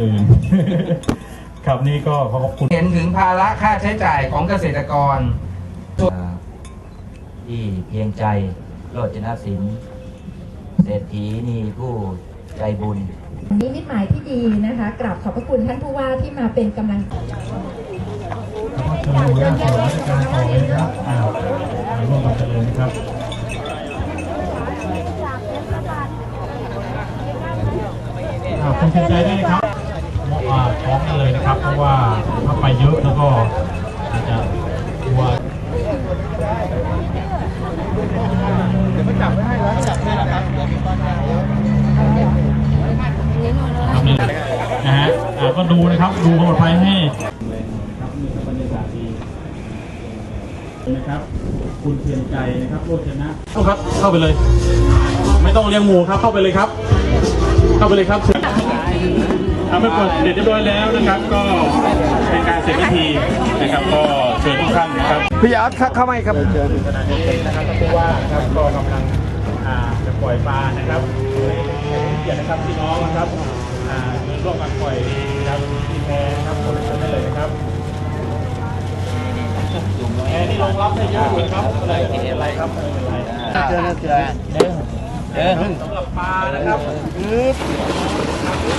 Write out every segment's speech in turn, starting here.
อื่นครับนี่ก็ขอขอบคุณเห็นถึงภาระค่าใช้จ่ายของเกษตรกร ที่เพียงใจโรจนศิลป์เศรษฐีนี่ผู้ใจบุญนิมิตหมายที่ดีนะคะกราบขอบพระคุณท่านผู้ว่าที่มาเป็นกำลังเชิญหัวหน้าส่วนราชการต่อเลยนะครับอ่าร่วมกันเจริญนะครับ คุณเพียงใจได้ครับเหมาะอ่าพร้อมกันเลยนะครับ เพราะว่าถ้าไปเยอะแล้วก็อาจจะกลัวครับนี่นะฮะอ่าก็ดูนะครับ ดูความปลอดภัยให้ครับนี่ครับบรรยากาศดีนะครับ คุณเพียรใจนะครับโรจนะเข้าครับ เข้าไปเลย ไม่ต้องเลี้ยงหมูครับ เข้าไปเลยครับ เข้าไปเลยครับ ทำไปกดเสร็จเรียบร้อยแล้วนะครับ ก็เป็นการเสร็จพิธีนะครับ ก็เชิญทุกท่านนะครับพี่อาร์ตเข้ามาอีกครับเชิญขณะนี้นะครับท่านผู้ว่านะครับก็กำลังอ่าจะปล่อยปลานะครับให้เกียรตินะครับพี่น้องนะครับอ่าร่วมกันปล่อยนะครับที่แพนะครับคนละคนได้เลยนะครับแพนี่รองรับได้เยอะเลยครับอะไรอะไรครับไม่เป็นไรเจอ เจอสำหรับปลานะครับเดี๋ยวครับเดี๋ยวคร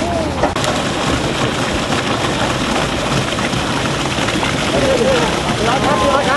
ับเดี๋ยวครับเดี๋ยวครับ